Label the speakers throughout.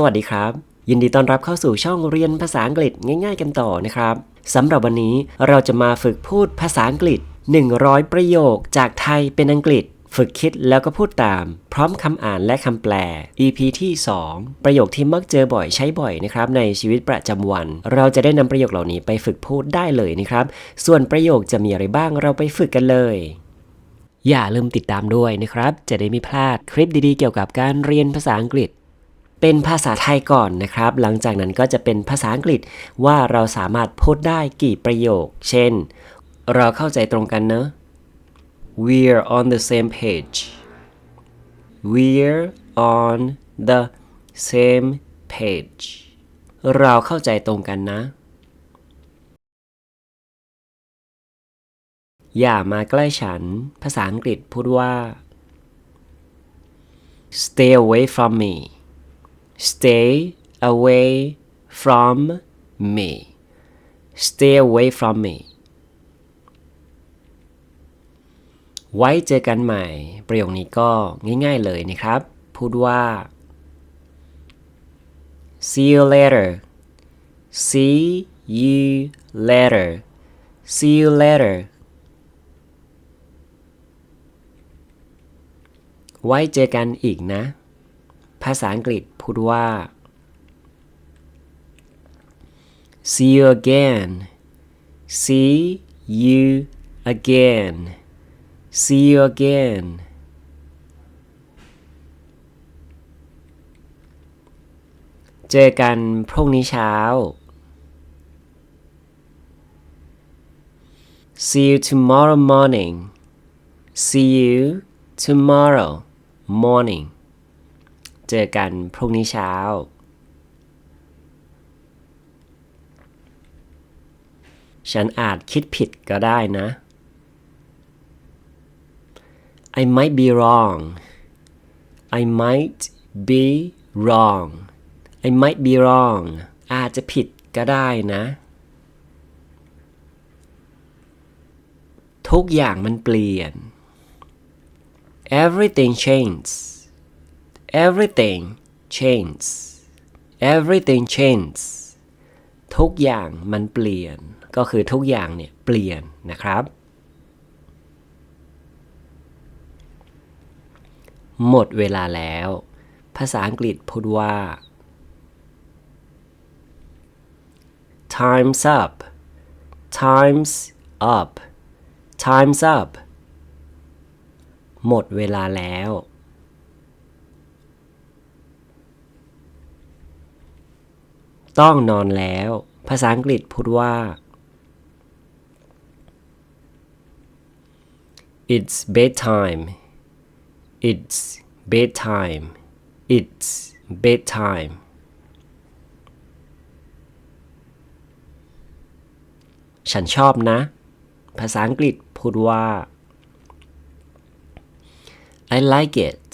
Speaker 1: สวัสดีครับ ยินดีต้อนรับเข้าสู่ช่องเรียนภาษาอังกฤษง่าย ๆ กันต่อนะครับสำหรับวันนี้เราจะมาฝึกพูดภาษาอังกฤษ 100 ประโยคจากไทยเป็นอังกฤษ ฝึกคิดแล้วก็พูดตาม พร้อมคำอ่านและคำแปล EP ที่ 2 ประโยคที่มักเจอบ่อยใช้บ่อยนะครับในชีวิตประจำวัน เราจะได้นำประโยคเหล่านี้ไปฝึกพูดได้เลยนะครับ ส่วนประโยคจะมีอะไรบ้างเราไปฝึกกันเลยอย่าลืมติดตามด้วยนะครับ จะได้ไม่พลาดคลิปดีๆ เกี่ยวกับการเรียนภาษาอังกฤษ เป็นภาษาไทยก่อนนะครับ หลังจากนั้นก็จะเป็นภาษาอังกฤษว่าเราสามารถพูดได้กี่ประโยค เช่น เราเข้าใจตรงกันเนอะ We're on the same page We're on the same page เราเข้าใจตรงกันนะ อย่ามาใกล้ฉัน ภาษาอังกฤษพูดว่า stay away from me stay away from me stay away from me ไว้เจอกันใหม่ ประโยคนี้ก็ง่ายๆเลยนะครับ พูดว่า see you later see you later see you later ไว้เจอกันอีกนะ ภาษาอังกฤษ พูดว่า see you again see you again see you again เจอกันพรุ่งนี้เช้า see you tomorrow morning see you tomorrow morning เจอกันพรุ่งนี้เช้าฉันอาจคิดผิดก็ได้นะ I might be wrong I might be wrong I might be wrong อาจจะผิดก็ได้นะ ทุกอย่างมันเปลี่ยน everything changes everything changes everything changes ทุกอย่างมันเปลี่ยน ก็คือทุกอย่างเนี่ยเปลี่ยนนะครับ หมดเวลาแล้ว ภาษาอังกฤษพูดว่า time's up time's up time's up หมดเวลาแล้ว ต้องนอนแล้ว ภาษาอังกฤษพูดว่า it's bedtime it's bedtime it's bedtime ฉันชอบนะ ภาษาอังกฤษพูดว่า I like it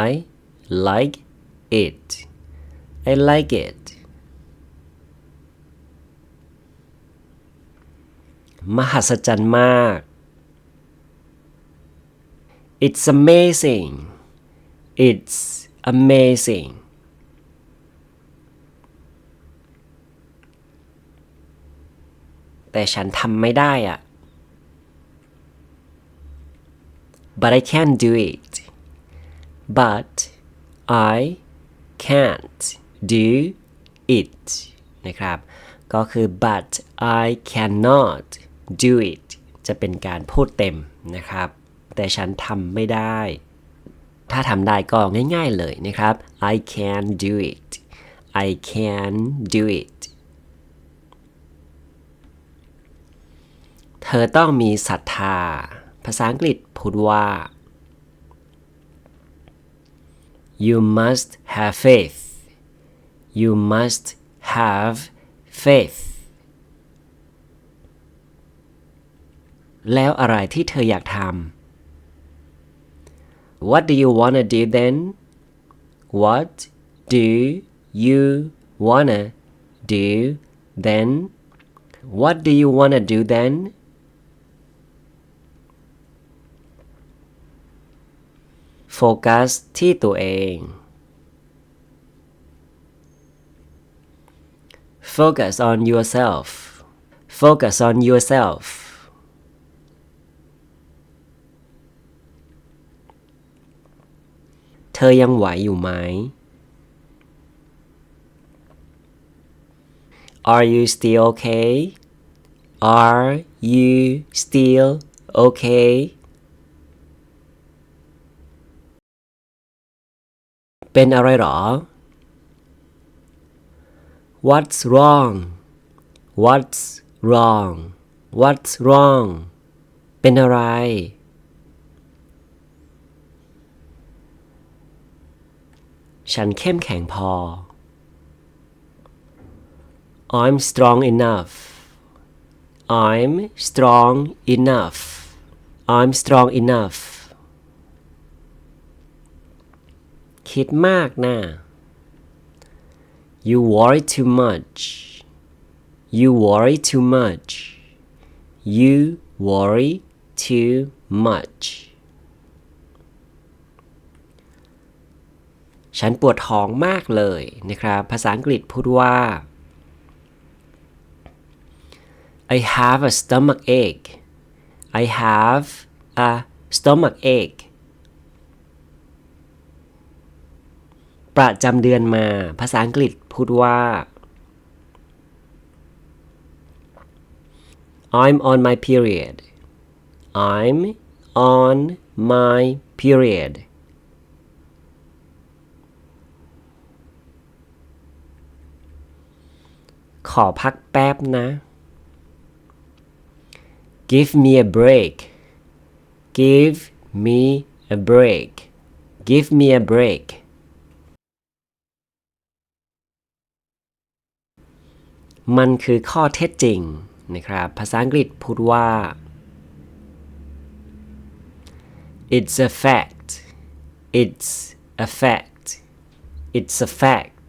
Speaker 1: I like it I like it มหัศจรรย์มาก It's amazing It's amazing แต่ฉันทำไม่ได้อะ but I can't do it but I can't do it นะครับ ก็คือ but I cannot do it จะเป็นการพูดเต็มนะครับ แต่ฉันทำไม่ได้ ถ้าทำได้ก็ง่ายๆเลยนะครับ I can do it I can do it เธอต้องมีศรัทธา ภาษาอังกฤษพูดว่า you must have faith you must have faith แล้วอะไรที่เธออยากทำ what do you wanna do then what do you wanna do then what do you wanna do then โฟกัสที่ตัวเอง focus on yourself focus on yourself เธอยังไหวอยู่ไหม Are you still okay Are you still okay เป็นอะไรหรอ What's wrong What's wrong What's wrong เป็นอะไร ฉันเข้มแข็งพอ I'm strong enough I'm strong enough I'm strong enough คิดมากนะ You worry too much You worry too much You worry too much ฉันปวดท้องมากเลยนะครับ ภาษาอังกฤษพูดว่า I have a stomach ache I have a stomach ache ประจำเดือนมา ภาษาอังกฤษพูดว่า I'm on my period I'm on my period ขอพักแป๊บนะ Give me a break Give me a break Give me a break มันคือข้อเท็จจริงนะครับ ภาษาอังกฤษพูดว่า it's a fact it's a fact it's a fact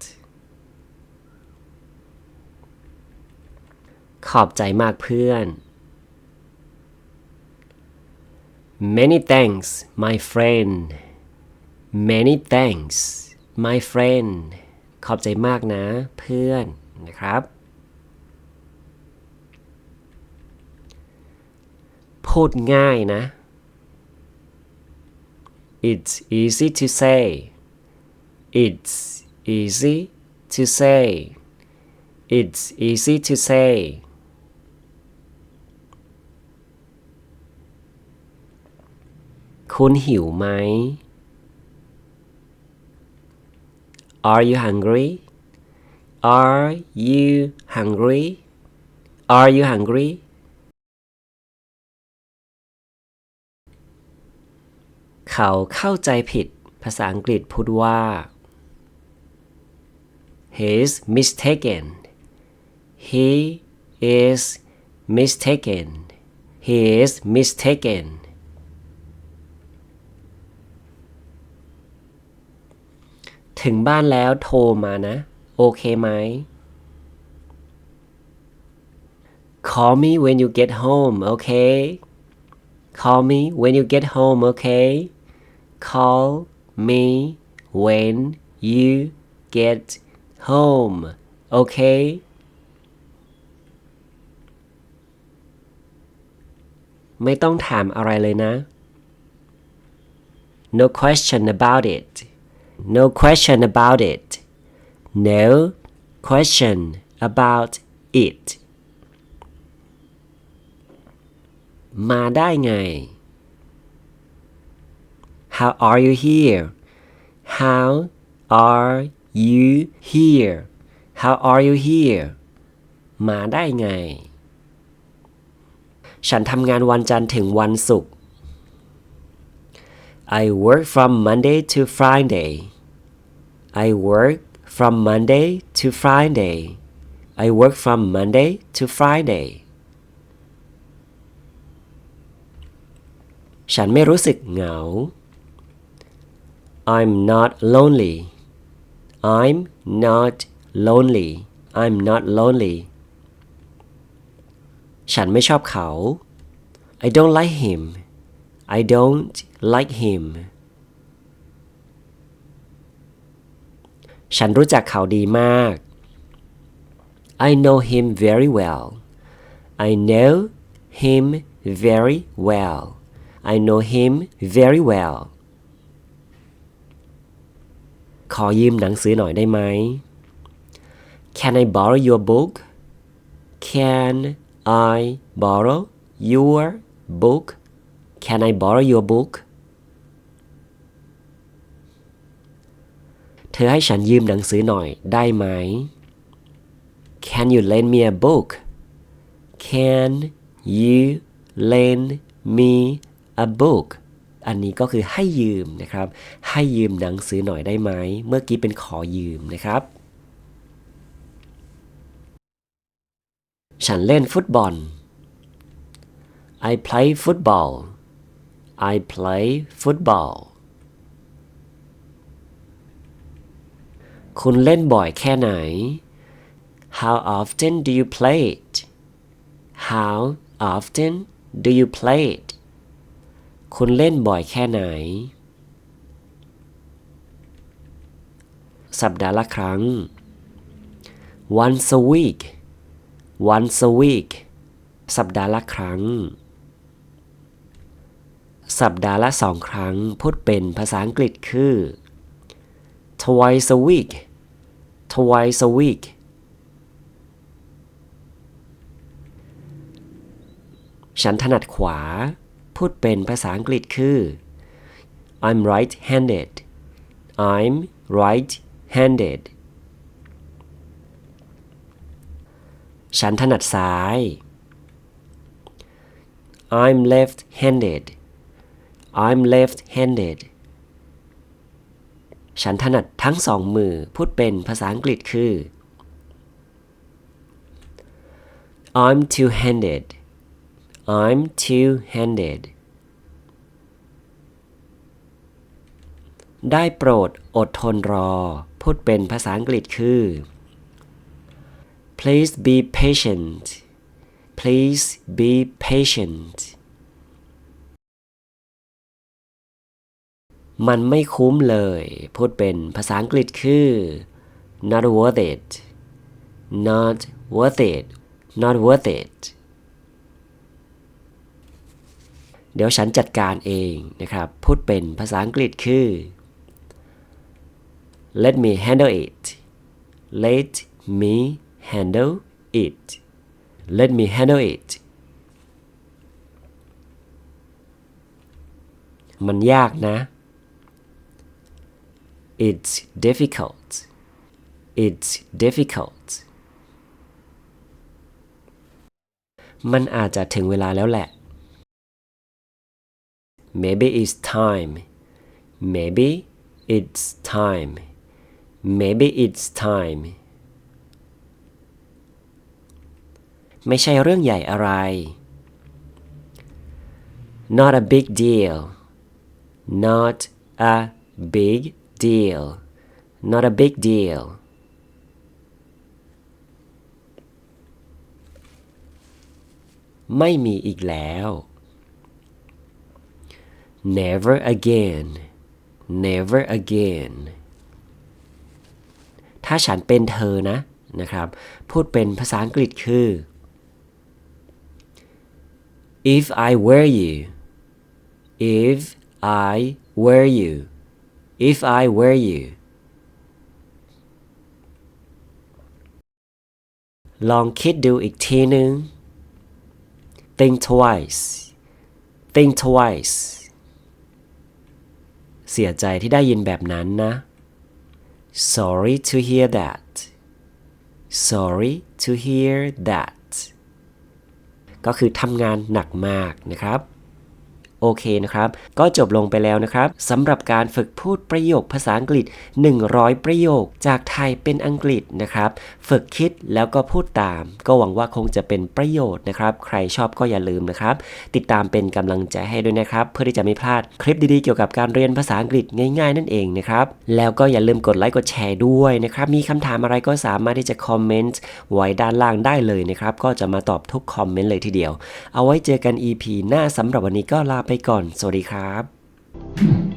Speaker 1: ขอบใจมากเพื่อน many thanks my friend many thanks my friend ขอบใจมากนะเพื่อนนะครับ พูดง่ายนะ It's easy to say It's easy to say It's easy to say คุณหิวไหม Are you hungry Are you hungry Are you hungry เขาเข้าใจผิดภาษาอังกฤษพูดว่า He's mistaken He is mistaken He is mistaken ถึงบ้านแล้วโทรมานะ โอเคไหม Call me when you get home okay Call me when you get home okay Call me when you get home okay ไม่ต้องถามอะไรเลยนะ No question about it No question about it No question about it มาได้ไง How are you here How are you here How are you here มาได้ไง ฉันทำงานวันจันทร์ถึงวันศุกร์ I work from Monday to Friday I work from Monday to Friday I work from Monday to Friday ฉันไม่รู้สึกเหงา I'm not lonely I'm not lonely I'm not lonely ฉันไม่ชอบเขา I don't like him I don't like him ฉันรู้จักเขาดีมาก I know him very well I know him very well I know him very well ขอยืมหนังสือหน่อยได้ไหม Can I borrow your book Can I borrow your book Can I borrow your book เธอให้ฉันยืมหนังสือหน่อยได้ไหม Can you lend me a book Can you lend me a book อันนี้ก็คือให้ยืมนะครับ ให้ยืมหนังสือหน่อยได้ไหม เมื่อกี้เป็นขอยืมนะครับ ฉันเล่นฟุตบอล I play football I play football คุณเล่นบ่อยแค่ไหน How often do you play it How often do you play it คุณเล่นบ่อยแค่ไหน สัปดาห์ละครั้ง once a week once a week สัปดาห์ละครั้ง สัปดาห์ละสองครั้ง พูดเป็นภาษาอังกฤษคือ twice a week twice a week ฉันถนัดขวา พูดเป็นภาษาอังกฤษคือ I'm right-handed I'm right-handed ฉันถนัดซ้าย I'm left-handed I'm left-handed ฉันถนัดทั้งสองมือ พูดเป็นภาษาอังกฤษคือ I'm two-handed I'm two-handed ได้โปรดอดทนรอ พูดเป็นภาษาอังกฤษคือ Please be patient Please be patient มันไม่คุ้มเลย พูดเป็นภาษาอังกฤษคือ not worth it not worth it not worth it เดี๋ยวฉันจัดการเองนะครับ พูดเป็นภาษาอังกฤษคือ let me handle it let me handle it let me handle it มันยากนะ it's difficult it's difficult มันอาจจะถึงเวลาแล้วแหละ maybe it's time maybe it's time maybe it's time ไม่ใช่เรื่องใหญ่อะไร not a big deal not a big deal not a big deal ไม่มีอีกแล้ว never again never again ถ้าฉันเป็นเธอนะนะครับ พูดเป็นภาษาอังกฤษคือ if I were you if I were you if I were you ลองคิดดูอีกทีหนึ่ง think twice think twice เสียใจที่ได้ยินแบบนั้นนะ sorry to hear that sorry to hear that ก็คือทำงานหนักมากนะครับ โอเคนะครับ ก็จบลงไปแล้วนะครับสำหรับการฝึกพูดประโยคภาษาอังกฤษ 100 ประโยคจากไทยเป็นอังกฤษนะครับ ฝึกคิดแล้วก็พูดตาม ก็หวังว่าคงจะเป็นประโยชน์นะครับ ใครชอบก็อย่าลืมนะครับ ติดตามเป็นกำลังใจให้ด้วยนะครับ เพื่อที่จะไม่พลาดคลิปดีๆเกี่ยวกับการเรียนภาษาอังกฤษง่ายๆ นั่นเองนะครับ แล้วก็อย่าลืมกดไลค์กดแชร์ด้วยนะครับ มีคำถามอะไรก็สามารถที่จะคอมเมนต์ไว้ด้านล่างได้เลยนะครับ ก็จะมาตอบทุกคอมเมนต์เลยทีเดียว เอาไว้เจอกัน EP หน้าสำหรับวันนี้ก็ลาไปไปก่อน สวัสดีครับ